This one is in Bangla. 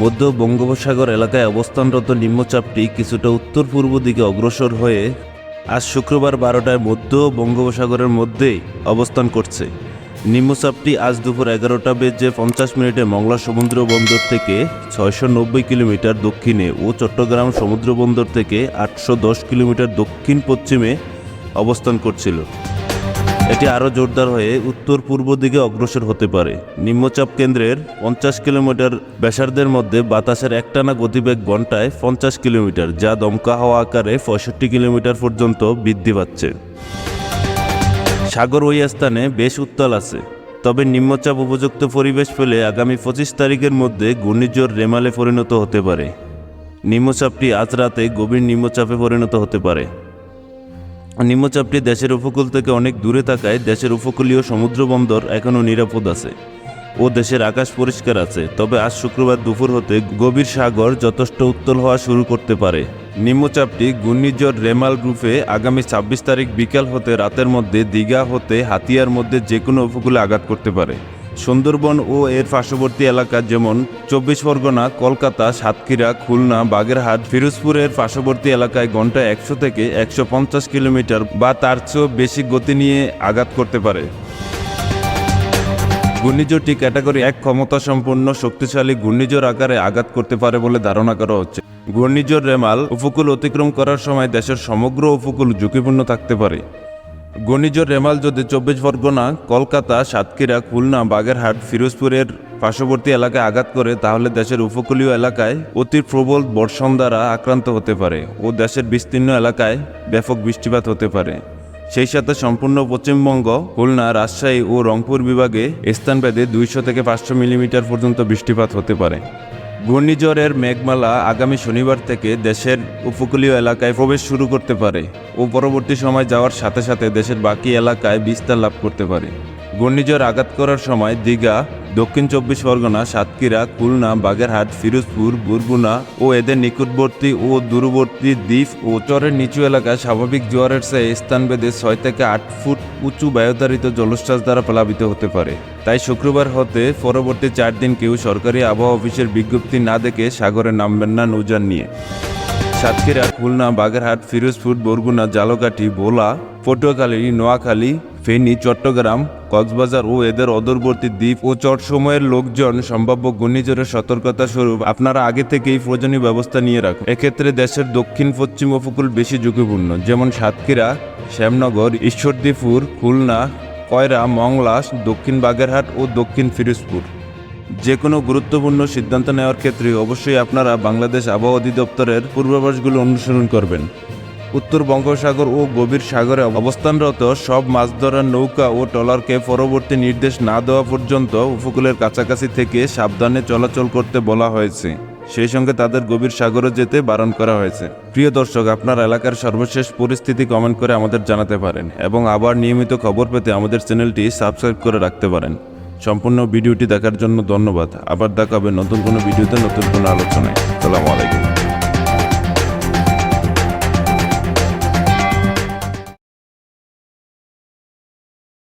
মধ্য বঙ্গোপসাগর এলাকায় অবস্থানরত নিম্নচাপটি কিছুটা উত্তর পূর্ব দিকে অগ্রসর হয়ে আজ শুক্রবার বারোটায় মধ্য বঙ্গোপসাগরের মধ্যেই অবস্থান করছে। নিম্নচাপটি আজ দুপুর এগারোটা বেজে পঞ্চাশ মিনিটে মংলা সমুদ্র বন্দর থেকে ছয়শো নব্বই কিলোমিটার দক্ষিণে ও চট্টগ্রাম সমুদ্র বন্দর থেকে আটশো দশ কিলোমিটার দক্ষিণ পশ্চিমে অবস্থান করছিল। এটি আরও জোরদার হয়ে উত্তর পূর্ব দিকে অগ্রসর হতে পারে। নিম্নচাপ কেন্দ্রের পঞ্চাশ কিলোমিটার ব্যাসার্ধের মধ্যে বাতাসের একটানা গতিবেগ ঘন্টায় পঞ্চাশ কিলোমিটার, যা দমকা হওয়া আকারে পঁয়ষট্টি কিলোমিটার পর্যন্ত বৃদ্ধি পাচ্ছে। সাগর ওই স্থানে বেশ উত্তাল আছে। তবে নিম্নচাপ উপযুক্ত পরিবেশ পেলে আগামী পঁচিশ তারিখের মধ্যে ঘূর্ণিঝড় রেমালে পরিণত হতে পারে। নিম্নচাপটি আজ রাতে গভীর নিম্নচাপে পরিণত হতে পারে। নিম্নচাপটি দেশের উপকূল থেকে অনেক দূরে থাকায় দেশের উপকূলীয় সমুদ্র বন্দর এখনও নিরাপদ আছে ও দেশের আকাশ পরিষ্কার আছে। তবে আজ শুক্রবার দুপুর হতে গভীর সাগর যথেষ্ট উত্তল হওয়া শুরু করতে পারে। নিম্নচাপটি ঘূর্ণিঝড় রেমাল গ্রুপে আগামী ছাব্বিশ তারিখ বিকাল হতে রাতের মধ্যে দীঘা হতে হাতিয়ার মধ্যে যে কোনো উপকূলে আঘাত করতে পারে। সুন্দরবন ও এর পার্শ্ববর্তী এলাকা যেমন চব্বিশ পরগনা, কলকাতা, সাতক্ষীরা, খুলনা, বাগেরহাট, ফিরোজপুরের পার্শ্ববর্তী এলাকায় ঘন্টায় একশো থেকে একশো পঞ্চাশ কিলোমিটার বা তার চেয়েও বেশি গতি নিয়ে আঘাত করতে পারে। ঘূর্ণিঝড়টি ক্যাটাগরি এক ক্ষমতা সম্পন্ন শক্তিশালী ঘূর্ণিঝড় আকারে আঘাত করতে পারে বলে ধারণা করা হচ্ছে। ঘূর্ণিঝড় রেমাল উপকূল অতিক্রম করার সময় দেশের সমগ্র উপকূল ঝুঁকিপূর্ণ থাকতে পারে। ঘূর্ণিঝড় রেমাল যদি চব্বিশ পরগনা, কলকাতা, সাতক্ষীরা, খুলনা, বাগেরহাট, ফিরোজপুরের পার্শ্ববর্তী এলাকায় আঘাত করে, তাহলে দেশের উপকূলীয় এলাকায় অতি প্রবল বর্ষণ দ্বারা আক্রান্ত হতে পারে ও দেশের বিস্তীর্ণ এলাকায় ব্যাপক বৃষ্টিপাত হতে পারে। সেই সাথে সম্পূর্ণ পশ্চিমবঙ্গ, খুলনা, রাজশাহী ও রংপুর বিভাগে স্থানভেদে দুইশো থেকে পাঁচশো মিলিমিটার পর্যন্ত বৃষ্টিপাত হতে পারে। ঘূর্ণিঝড়ের মেঘমালা আগামী শনিবার থেকে দেশের উপকূলীয় এলাকায় প্রবেশ শুরু করতে পারে ও পরবর্তী সময় যাওয়ার সাথে সাথে দেশের বাকি এলাকায় বিস্তার লাভ করতে পারে। ঘূর্ণিঝড় আঘাত করার সময় দীঘা, দক্ষিণ চব্বিশ পরগনা, সাতক্ষীরা, খুলনা, বাগেরহাট, ফিরোজপুর, বুরগুনা ও এদের নিকটবর্তী ও দূরবর্তী দ্বীপ ও চরের নিচু এলাকায় স্বাভাবিক জোয়ারের চেয়ে স্থানভেদে ছয় থেকে আট ফুট উঁচু বায়ুধারিত জলোচ্ছ্বাস দ্বারা প্লাবিত হতে পারে। তাই শুক্রবার হতে পরবর্তী চার দিন কেউ সরকারি আবহাওয়া অফিসের বিজ্ঞপ্তি না দেখে সাগরে নামবেন না নৌজান নিয়ে। সাতক্ষীরা, খুলনা, বাগেরহাট, ফিরোজপুর, বরগুনা, জালকাঠি, ভোলা, পটুয়াখালী, নোয়াখালী ফেনী, চট্টগ্রাম, কক্সবাজার ও এদের অদূরবর্তী দ্বীপ ও চট সময়ের লোকজন সম্ভাব্য ঘূর্ণিঝড়ের সতর্কতা স্বরূপ আপনারা আগে থেকেই প্রয়োজনীয় ব্যবস্থা নিয়ে রাখুন। এক্ষেত্রে দেশের দক্ষিণ, পশ্চিম উপকূল বেশি ঝুঁকিপূর্ণ, যেমন সাতক্ষীরা, শ্যামনগর, ঈশ্বরদীপুর, খুলনা, কয়রা, মংলা, দক্ষিণ বাগেরহাট ও দক্ষিণ ফিরোজপুর। যে কোনো গুরুত্বপূর্ণ সিদ্ধান্ত নেওয়ার ক্ষেত্রে অবশ্যই আপনারা বাংলাদেশ আবহাওয়া অধিদপ্তরের পূর্বাভাসগুলো অনুসরণ করবেন। উত্তর বঙ্গোপসাগর ও গভীর সাগরে অবস্থানরত সব মাছ ধরার নৌকা ও ট্রলারকে পরবর্তী নির্দেশ না দেওয়া পর্যন্ত উপকূলের কাছাকাছি থেকে সাবধানে চলাচল করতে বলা হয়েছে। সেই সঙ্গে তাদের গভীর সাগরে যেতে বারণ করা হয়েছে। প্রিয় দর্শক, আপনার এলাকার সর্বশেষ পরিস্থিতি কমেন্ট করে আমাদের জানাতে পারেন এবং আবার নিয়মিত খবর পেতে আমাদের চ্যানেলটি সাবস্ক্রাইব করে রাখতে পারেন। সম্পূর্ণ ভিডিওটি দেখার জন্য ধন্যবাদ। আবার দেখাবে নতুন কোনো ভিডিওতে নতুন কোনো আলোচনায়। সালামু আলাইকুম।